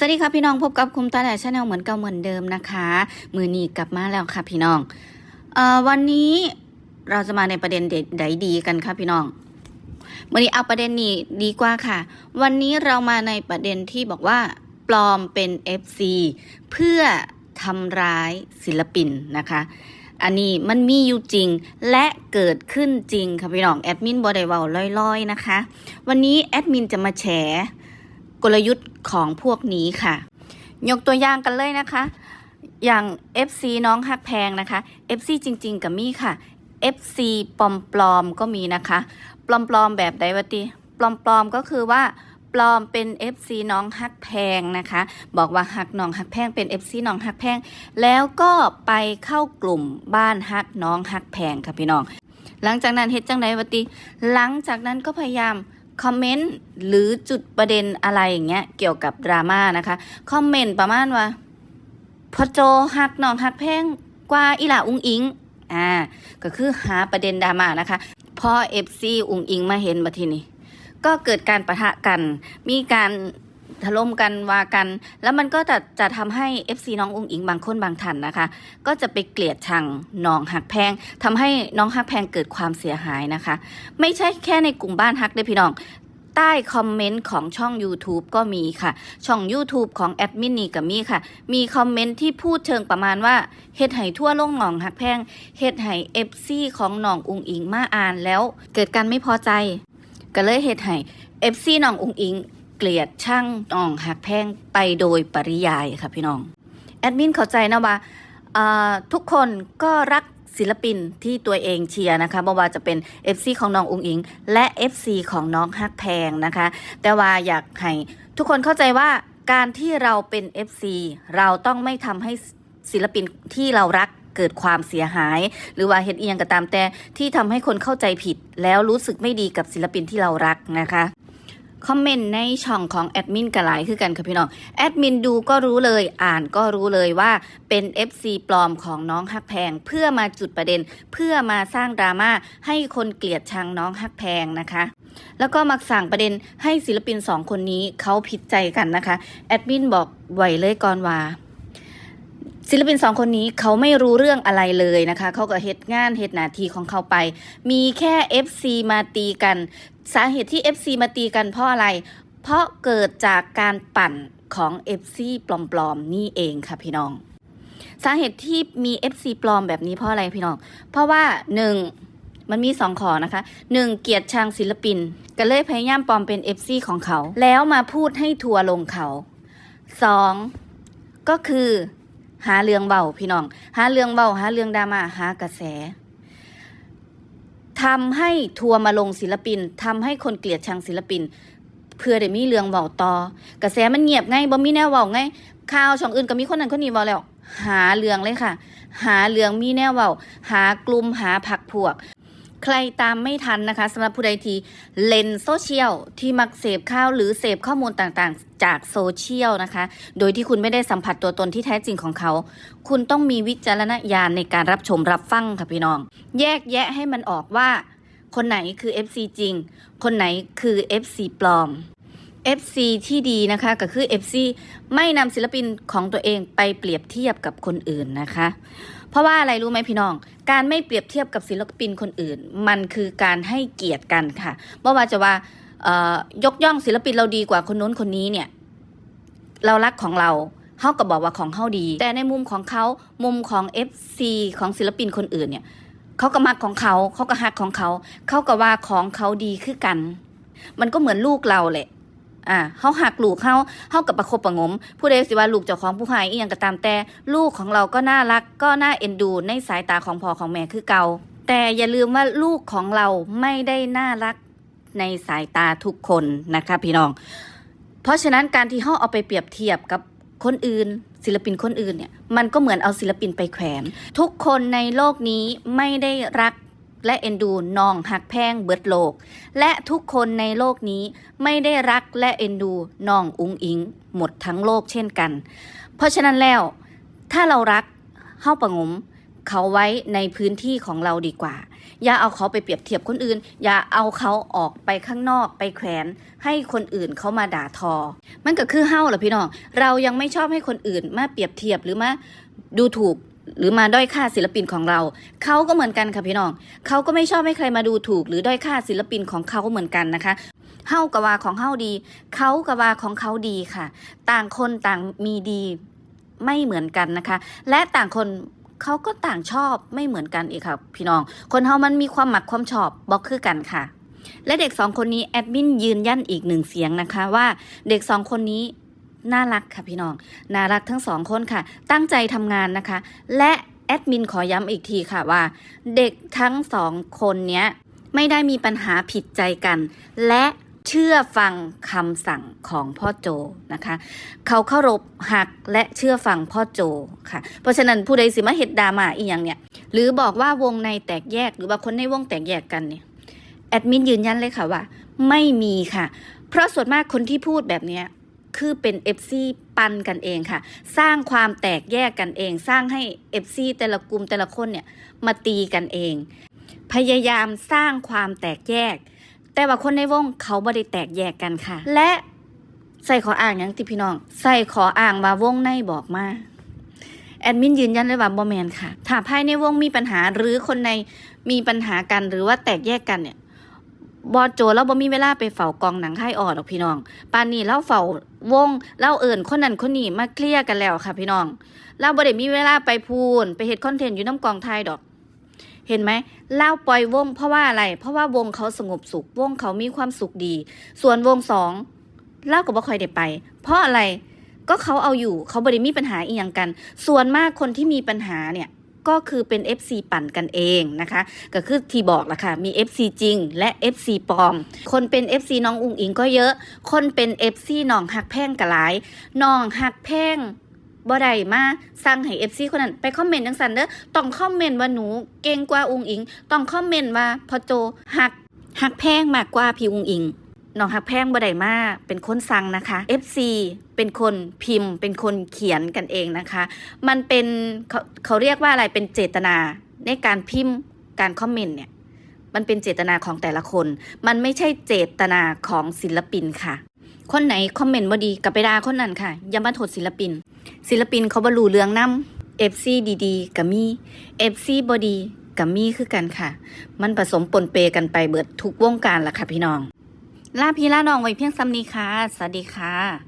สวัสดีค่ะพี่น้องพบกับคุมตาแดดชาแนลเหมือนเก่าเหมือนเดิมนะคะ มือนีกลับมาแล้วค่ะพี่น้องอวันนี้เราจะมาในประเด็นเด็ดใดดีกันค่ะพี่น้องวันนี้เอาประเด็นนี้ดีกว่าค่ะ วันนี้เรามาในประเด็นที่บอกว่า ปลอมเป็น FC เพื่อทำร้ายศิลปินนะคะ อันนี้มันมีอยู่จริงและเกิดขึ้นจริงค่ะพี่น้องแอดมินบอดเวาลอยๆนะคะ วันนี้แอดมินจะมาแฉ กลยุทธ์ของพวกนี้ค่ะ ยกตัวอย่างกันเลยนะคะ อย่าง FC น้องฮักแพงนะคะ FC จริง ๆกับมี่ค่ะ FC ปลอมปลอมๆก็มีนะคะ ปลอมปลอมๆแบบใดวะติปลอมปลอมๆก็คือว่าปลอมเป็น FC น้องฮักแพงนะคะ บอกว่าฮักน้องฮักแพงเป็น FC น้องฮักแพง แล้วก็ไปเข้ากลุ่มบ้านฮักน้องฮักแพงค่ะพี่น้อง หลังจากนั้นเฮ็ดจังไดวะติหลังจากนั้นก็พยายาม คอมเมนต์หรือจุดประเด็นอะไรอย่างเงี้ยเกี่ยวกับดราม่านะคะ คอมเมนต์ประมาณว่าพอโจหักน้องหักแพงกว่าอีหล่าอุงอิงอ่าก็คือหาประเด็นดราม่านะคะ พอเอฟซีอุงอิงมาเห็นบัทีนี้ก็เกิดการประทะกันมีการ ถล่มกันว่ากัน แล้วมันก็จะจะทำให้ FC น้องอุงอิงบางคนบางท่านนะคะ ก็จะไปเกลียดชังน้องหักแพงทำให้น้องหักแพงเกิดความเสียหายนะคะ ไม่ใช่แค่ในกลุ่มบ้านฮักเด้พี่น้องใต้คอมเมนต์ของช่อง YouTube ก็มีค่ะ ช่อง YouTube ของแอดมินนี่ก็มีค่ะ มีคอมเมนต์ที่พูดเชิงประมาณว่าเฮ็ดให้ทั่วโลกหนองหักแพงเฮ็ดให้เอฟซีของหนองอุงอิงมาอ่านแล้ว เกิดการไม่พอใจ ก็เลยเฮ็ดให้เอฟซีหนองอุงอิง เกลียดช่างหนองหักแพงไปโดยปริยายค่ะพี่น้องแอดมินเข้าใจนะว่าทุกคนก็รักศิลปินที่ตัวเองเชียร์นะคะไม่ว่าจะเป็น FC ของน้องอุงอิง และ FC ของน้องฮักแพงนะคะ แต่ว่าอยากให้ทุกคนเข้าใจว่าการที่เราเป็น FC เราต้องไม่ทำให้ศิลปินที่เรารักเกิดความเสียหาย หรือว่าเฮ็ดเอียงก็ตามแต่ที่ทำให้คนเข้าใจผิด แล้วรู้สึกไม่ดีกับศิลปินที่เรารักนะคะ คอมเมนต์ในช่องของแอดมินกระหลายคือกันค่ะพี่น้อง แอดมินดูก็รู้เลยอ่านก็รู้เลยว่าเป็น FC ปลอมของน้องฮักแพง เพื่อมาจุดประเด็น เพื่อมาสร้างดราม่าให้คนเกลียดชังน้องฮักแพงนะคะ แล้วก็มักสั่งประเด็นให้ศิลปินสองคนนี้เขาผิดใจกันนะคะ แอดมินบอกไหวเลยก่อนว่าศิลปินสองคนนี้เขาไม่รู้เรื่องอะไรเลยนะคะ เขาก็เฮ็ดงานเฮ็ดนาทีของเขาไป มีแค่ FC มาตีกัน สาเหตุที่ FC มาตีกันเพราะอะไร เพราะเกิดจากการปั่นของ FC ปลอมๆ นี่เองค่ะพี่น้อง สาเหตุที่มี FC ปลอมแบบนี้เพราะอะไรพี่น้อง เพราะว่าหนึ่งมันมีสองขอนะคะหนึ่งเกียรติชังศิลปินก็เลยพยายามปลอมเป็น FC ของเขา แล้วมาพูดให้ทัวร์ลงเขาสองก็คือหาเรื่องเบาพี่น้อง หาเรื่องเบาหาเรื่องดราม่าหากระแส ทำให้ทัวร์มาลงศิลปินทำให้คนเกลียดชังศิลปิน เพื่อได้มีเรื่องเบาต่อ กระแสมันเงียบไงบ่มีแนวเบาไงข่าวช่องอื่นก็มีคนนั้นคนนี้เบาแล้ว หาเรื่องเลยค่ะ หาเรื่องมีแนวเบาหากลุ่มหาผักพวก ใครตามไม่ทันนะคะสำหรับผู้ใดที่เล่นโซเชียลที่มักเสพข่าวหรือเสพข้อมูลต่างๆ จากโซเชียลนะคะ โดยที่คุณไม่ได้สัมผัสตัวตนที่แท้จริงของเขา คุณต้องมีวิจารณญาณในการรับชมรับฟังค่ะพี่น้อง แยกแยะให้มันออกว่า คนไหนคือ FC จริง คนไหนคือ FC ปลอม FC ที่ดีนะคะก็คือ FC ไม่นำศิลปินของตัวเองไปเปรียบเทียบกับคนอื่นนะคะ เพราะว่าอะไรรู้ไหมพี่น้อง การไม่เปรียบเทียบกับศิลปินคนอื่น มันคือการให้เกียรติกันค่ะเมื่อว่าจะว่ายกย่องศิลปินเราดีกว่าคนนู้นคนนี้เนี่ย เรารักของเราเฮาก็บอกว่าของเฮาดี แต่ในมุมของเขามุมของ FC ของศิลปินคนอื่นเนี่ยเขาก็มักของเขาเขาก็ฮักของเขาเขาก็ว่าของเขาดีคือกัน มันก็เหมือนลูกเราแหละ อ่าเฮาหักลูกเฮาเฮากับประคบประงม ผู้ใดสิว่าลูกเจ้าของผู้หายอีหยังก็ตามแต่ ลูกของเราก็น่ารักก็น่าเอ็นดู ในสายตาของพ่อของแม่คือเก่า แต่อย่าลืมว่าลูกของเราไม่ได้น่ารักในสายตาทุกคนนะคะพี่น้อง เพราะฉะนั้นการที่เฮาเอาไปเปรียบเทียบกับคนอื่น ศิลปินคนอื่นเนี่ยมันก็เหมือนเอาศิลปินไปแขวน ทุกคนในโลกนี้ไม่ได้รัก และเอ็นดูน้องหักแพงเบิดโลก และทุกคนในโลกนี้ไม่ได้รักและเอ็นดูน้องอุงอิง หมดทั้งโลกเช่นกัน เพราะฉะนั้นแล้ว ถ้าเรารักเฮาประงมเขาไว้ในพื้นที่ของเราดีกว่า อย่าเอาเขาไปเปรียบเทียบคนอื่น อย่าเอาเขาออกไปข้างนอกไปแขวน ให้คนอื่นเขามาด่าทอ มันก็คือเฮ้าเหรอพี่น้อง เรายังไม่ชอบให้คนอื่นมาเปรียบเทียบหรือมาดูถูก หรือมาด้อยค่าศิลปินของเรา เขาก็เหมือนกันค่ะพี่น้อง เขาก็ไม่ชอบให้ใครมาดูถูก หรือด้อยค่าศิลปินของเขาเหมือนกันนะคะเฮ้ากะว่าของเฮ้าดี เขากะว่าของเขาดีค่ะ ต่างคนต่างมีดีไม่เหมือนกันนะคะ และต่างคนเขาก็ต่างชอบไม่เหมือนกันอีกค่ะ พี่น้อง คนเฮามันมีความหมักความชอบบอกคือกันค่ะ และเด็กสองคนนี้แอดมินยืนยันอีกหนึ่งเสียงนะคะว่าเด็กสองคนนี้ น่ารักค่ะพี่น้อง น่ารักทั้งสองคนค่ะ ตั้งใจทำงานนะคะ และแอดมินขอย้ำอีกทีค่ะว่า เด็กทั้งสองคนเนี้ยไม่ได้มีปัญหาผิดใจกัน และเชื่อฟังคำสั่งของพ่อโจนะคะ เขาเคารพหักและเชื่อฟังพ่อโจค่ะ เพราะฉะนั้นผู้ใดสิมาเฮ็ดดราม่าอีหยังเนี่ย หรือบอกว่าวงในแตกแยกหรือว่าคนในวงแตกแยกกันเนี่ยแอดมินยืนยันเลยค่ะว่า ไม่มีค่ะ เพราะส่วนมากคนที่พูดแบบเนี้ย คือเป็น FC ปันกันเองค่ะ สร้างความแตกแยกกันเอง สร้างให้ FC แต่ละกลุ่มแต่ละคนเนี่ยมาตีกันเอง พยายามสร้างความแตกแยก แต่ว่าคนในวงเขาไม่ได้แตกแยกกันค่ะ และใส่ขออ่างหยังติพี่น้อง ใส่ขออ่างว่าวงในบอกมาแอดมินยืนยันเลยว่าบอแมนค่ะ ถ้าภายในวงมีปัญหาหรือคนในมีปัญหากันหรือว่าแตกแยกกันเนี่ย บอโจแล้วบ่มีเวลาไปเฝ้ากองหนังค่ายออดหรอกพี่น้องปานนี้เล่าเฝ้าวงเล่าเอิ่นคนนั้นคนนี้มาเคลียร์กันแล้วค่ะ พี่น้องเราบ่ได้มีเวลาไปพูนไปเฮ็ดคอนเทนต์อยู่น้ำกองไทยดอก เห็นไหมเล่าปล่อยวง เพราะว่าอะไร เพราะว่าวงเขาสงบสุขวงเขามีความสุขดี ส่วนวงสองเล่าก็บ่ค่อยได้ไป เพราะอะไรก็เขาเอาอยู่เขาบ่ได้มีปัญหาอีหยังกัน ส่วนมากคนที่มีปัญหาเนี่ย ก็คือเป็น FC ปั่นกันเองนะคะ ก็คือที่บอกละค่ะมี FC จริง และ FC ปลอม คนเป็น FC น้องอุงอิงก็เยอะ คนเป็น FC น้องหักแพงกะหลายน้องหักแพงบ่ได้มาสั่งให้ FC คนนั้นไปคอมเมนต์จังซั่นเด้อต้องคอมเมนต์ว่าหนูเก่งกว่าอุงอิง ต้องคอมเมนต์ว่าพอโจหักหักแพงมากกว่าพี่อุงอิง น้องหักแพงบ่ได้มาเป็นคนสั่งนะคะ FC เป็นคนพิมพ์ เป็นคนเขียนกันเองนะคะ มันเป็นเขาเขาเรียกว่าอะไรเป็นเจตนาในการพิมพ์การคอมเมนต์เนี่ยมันเป็นเจตนาของแต่ละคน มันไม่ใช่เจตนาของศิลปินค่ะ คนไหนคอมเมนต์บ่ดีกับไปด่าคนนั้นค่ะ อย่ามาโทษศิลปิน ศิลปินเขาบรูเรื่องนำ FC ดีๆกับมี FC บดีกับมีคือกันค่ะ มันผสมปนเปกันไปเบิดทุกวงการล่ะค่ะพี่น้อง ลาพี่ลาน้องไว้เพียงซ้ำนี้ค่ะ สวัสดีค่ะ